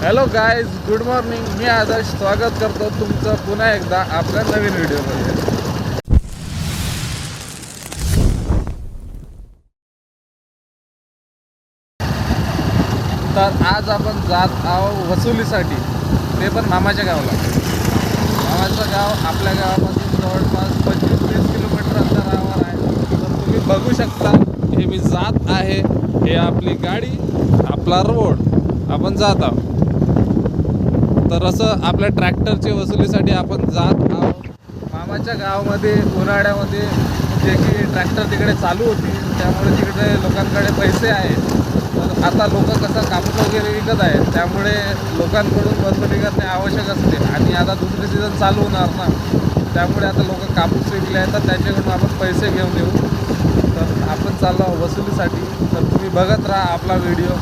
Hello guys good morning मी आदर्श स्वागत करतो तुमचं पुन्हा एकदा आपल्या नवीन व्हिडिओमध्ये. तर आज आपण जात आहोत वसुलीसाठी. ते पण मामाच्या गावाला. मामाचं गाव आपल्या गावापासून जवळपास पंचवीस तीस किलोमीटर अंतरावर आहे. तर तुम्ही बघू शकता हे मी जात आहे. हे आपली गाडी आपला रोड. आपण जात आहोत. तर असं आपल्या ट्रॅक्टरच्या वसुलीसाठी आपण जात आहोत. मामाच्या गावामध्ये उन्हाळ्यामध्ये जे की ट्रॅक्टर तिकडे चालू होती त्यामुळे तिकडे लोकांकडे पैसे आहेत. तर आता लोक कसं कापूस वगैरे विकत आहेत त्यामुळे लोकांकडून वसुली करणे आवश्यक असते. आणि आता दुसरे सीझन चालू होणार ना त्यामुळे आता लोक कापूस विकले आहेत तर त्याच्याकडून आपण पैसे घेऊन येऊ. तर आपण चाललो वसुलीसाठी. तर तुम्ही बघत राहा आपला व्हिडिओ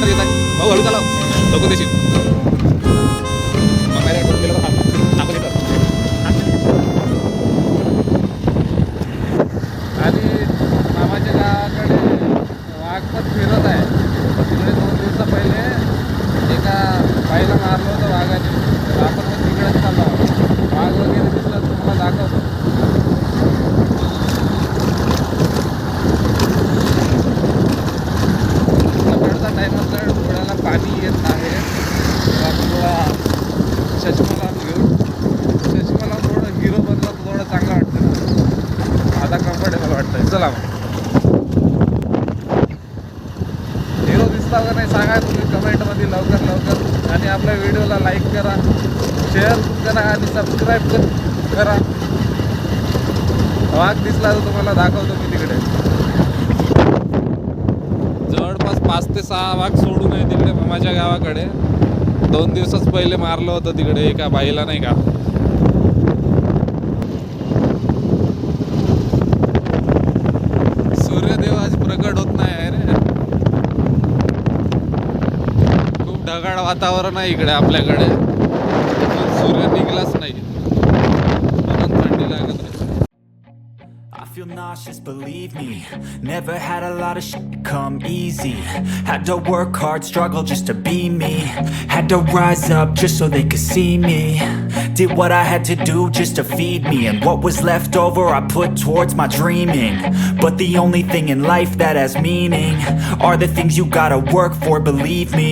हे बघा रायडर येत आहे भाऊ हळू चालव लोक देशील मग काय रायडर गेलं तर हात आपण येतात आणि मामाच्या गावाकडे वाघ पण फिरत आहे तिकडे दोन दिवसा पहिले एका बाईला मारलं होतं वाघाने तर आपण पण तिकडेच चाललो आहोत वाघ वगैरे दिसला तर तुम्हाला दाखवतो सकाळचा टाईम असला डोळ्याला पाणी येत आहे तर आपण थोडा चष्मा लावून घेऊ चष्मा लावून थोडं हिरो बनला तर थोडं चांगलं वाटतं ना आता कम्फर्टेबल वाटतंय. चला मग. हिरो दिसला का नाही सांगा तुम्ही कमेंटमध्ये लवकर लवकर. आणि आपल्या व्हिडिओला लाईक करा. शेअर करा आणि सबस्क्राईब करा वाघ दिसला तर तुम्हाला दाखवतो मी तिकडे. जवळपास पाच ते सहा वाघ सोडून आहे तिकडे माझ्या गावाकडे. दोन दिवसच पहिले मारलं होतं तिकडे एका बाईला नाही का. ढगाळ वातावरण आहे इकडे आपल्याकडे पण सूर्य निघलाच नाही म्हणून थंडी लागत आहे I feel nauseous, believe me. Never had a lot of shit come easy. Had to work hard, struggle just to be me. Had to rise up just so they could see me. Did what I had to do just to feed me. And what was left over, I put towards my dreaming. But the only thing in life that has meaning are the things you gotta work for, believe me.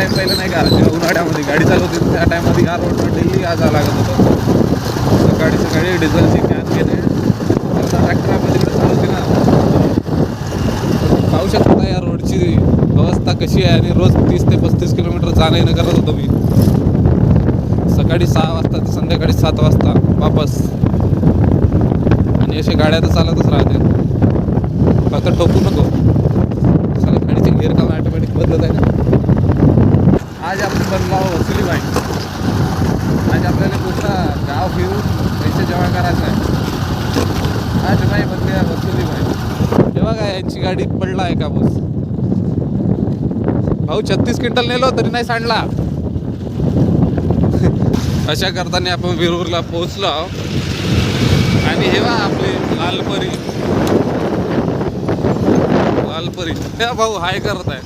time time पहिले नाही का जेव्हा उन्हाळ्यामध्ये गाडी चालवते त्या टायमध्ये या रोडवर डेली आज लागत होतं. सकाळी सकाळी डिझेलची कॅन घेणे आता ट्रॅक्टर आपण तिकडे चालवते ना. पाहू शकता या रोडची व्यवस्था कशी आहे आणि रोज तीस ते पस्तीस किलोमीटर जाणं येणं करत होतो मी. सकाळी सहा वाजता ते संध्याकाळी सात वाजता वापस. आणि अशा गाड्या तर चालतच राहते फक्त ठोकू नको. साला गाडीचे गिअर का ऑटोमॅटिक बदलत आहे ना. आज आपण बनलो वसुली बाई आज आपल्याला कुठलं गाव फिरून पैसे जमा करायचं आहे. आज बाई बनली वसुली बाई तेव्हा काय यांची गाडी पडला आहे का बस भाऊ छत्तीस क्विंटल नेलो तरी नाही सांडला. अशा करताना आपण विरूरला पोहोचलो आहोत. आणि हे बा आपले लालपरी. लालपरी. हे भाऊ हाय करत आहे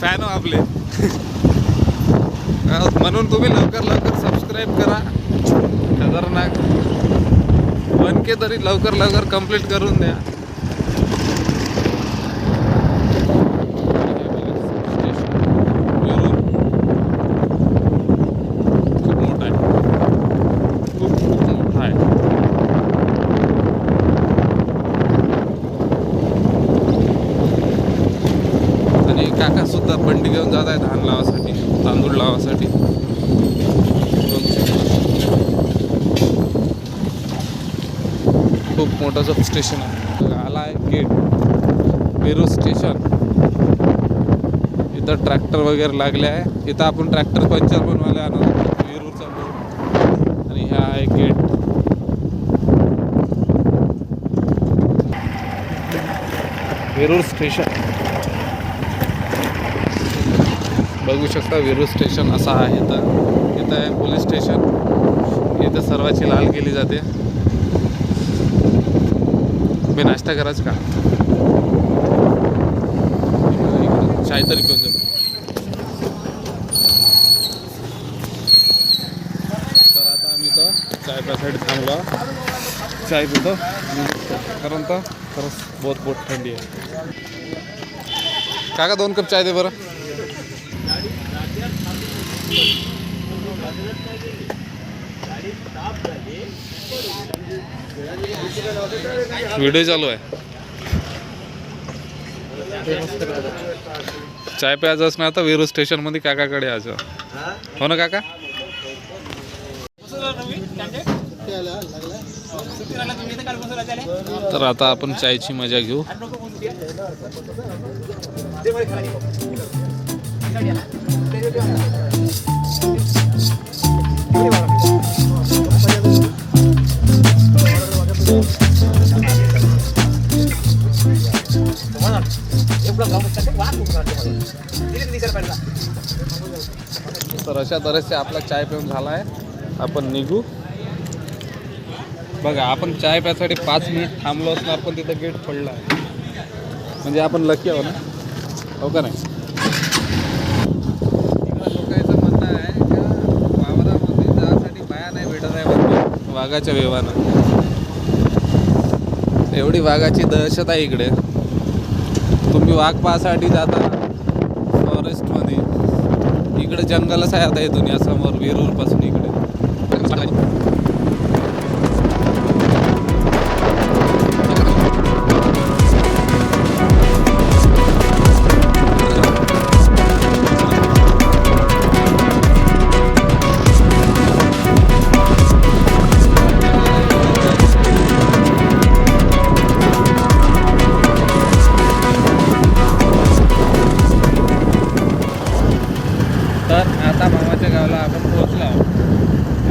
फॅन आपले. म्हणून तुम्ही लवकर लवकर सबस्क्राईब करा. खतरनाक. वन के तरी लवकर लवकर कंप्लीट करून द्या खूप मोठा आहे खूप काकासुद्धा बंडी घेऊन जात आहे धान लावासाठी तांदूळ लावासाठी. खूप मोठं सब स्टेशन आहे. आला आहे गेट वेरूळ स्टेशन इथं ट्रॅक्टर वगैरे लागले आहे. इथं आपण ट्रॅक्टर पंचर बनवायला आणत होतो. बोर्ड आणि ह्या आहे गेट वेरूळ स्टेशन बघू शकता वेरूळ स्टेशन असं आहे इथं. इथं आहे पोलीस स्टेशन. इथं सर्वाची लाल केली जाते. मी नाश्ता करायचं का? चाय तरी पिऊन जाऊ तर आता आम्ही तर चाय प्यासाठी थांबलो. चाय पितो. कारण तर खरंच बहुत बहुत थंडी आहे. काका दोन कप चाय दे बरं. व्हिडिओ चालू आहे. चाय प्यायचं असणार आता वेरूळ स्टेशनमध्ये काकाकडे यायचं हो ना काका? तर आता आपण चायची मजा घेऊ. तर अशा तऱ्हेचे आपला चाय पिऊन झाला आहे आपण निघू. बघा आपण चाय प्यासाठी पाच मिनिट थांबलो असणार पण तिथं गेट पडला आहे. म्हणजे आपण लकी आहो ना? हो का नाही इकडं लोकांचं म्हणणं आहे का वावरामध्ये जाण्यासाठी बाया नाही भेटत आहे म्हणते वाघाच्या वेवानं. एवढी वाघाची दहशत आहे इकडे. तुम्ही वाघ पाहासाठी जाता फॉरेस्टमध्ये इकडे जंगलच आहे आता इथून या समोर वेरूरपासून इकडे. तर आता मामाच्या गावाला आपण पोहोचलो आहोत.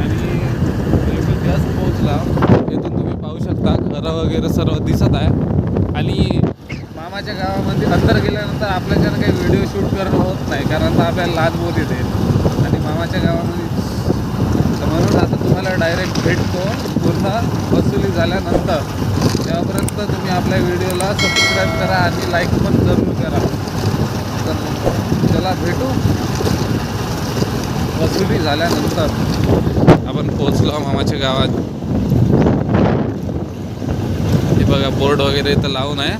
आणि बिलकुल जस्ट पोहोचलो आहोत. इथून तुम्ही पाहू शकता घरं वगैरे सर्व दिसत आहे. आणि मामाच्या गावामध्ये अंदर गेल्यानंतर आपल्याच्यानं काही व्हिडिओ शूट करणं होत नाही कारण आता आपल्याला लाज बोल येते. आणि मामाच्या गावामध्ये म्हणून आता तुम्हाला डायरेक्ट भेटतो पूर्ण वसुली झाल्यानंतर. तेव्हापर्यंत तुम्ही आपल्या व्हिडिओला सबस्क्राईब करा आणि लाईक पण जरूर करा. तर चला भेटू. वसुली झाल्यानंतर आपण पोहोचलो मामाच्या गावात. हे बघा बोर्ड वगैरे इथं लावून आहे.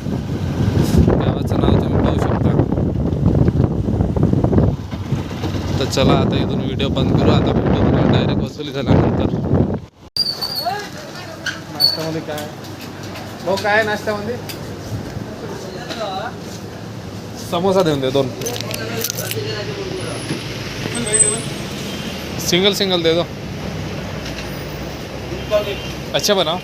गावाचं नाव तुम्ही पाहू शकता. तर चला आता इथून व्हिडिओ बंद करू. आता भेटू डायरेक्ट वसुली झाल्यानंतर. नाश्त्यामध्ये काय? हो काय आहे नाश्त्यामध्ये? समोसा देऊन दे दोन. सिंगल सिंगल दे दो। अच्छा बनाओ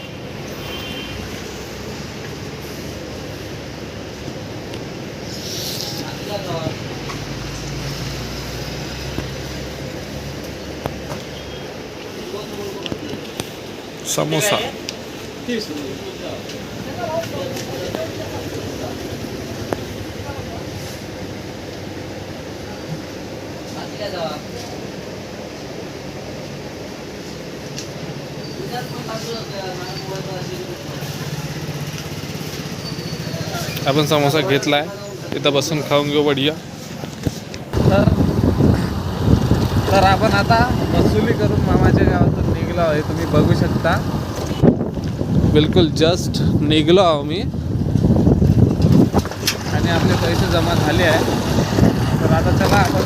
समोसा। आपण समोसा घेतलाय. इथं बसून खाऊन घेऊ बढिया तर तर आपण आता वसुली करून मामाच्या गावातून निघलो आहे. तुम्ही बघू शकता. बिलकुल जस्ट निघलो आहो मी. आणि आपले पैसे जमा झाले आहे. तर आता चला आपण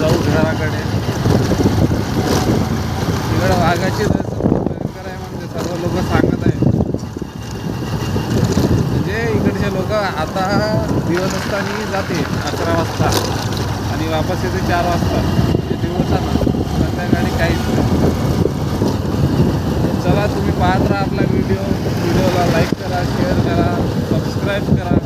जाऊ घराकडे. इकडं वाघाची दहशत खूप भयंकर आहे म्हणजे सर्व लोक सांगत जाते अकरा वाजता. आणि वापस येते चार वाजता. म्हणजे दिवसानं संध्याकाळी काहीच नाही. चला तुम्ही पाहत राहा आपला व्हिडिओ व्हिडिओला लाईक करा शेअर करा सबस्क्राईब करा.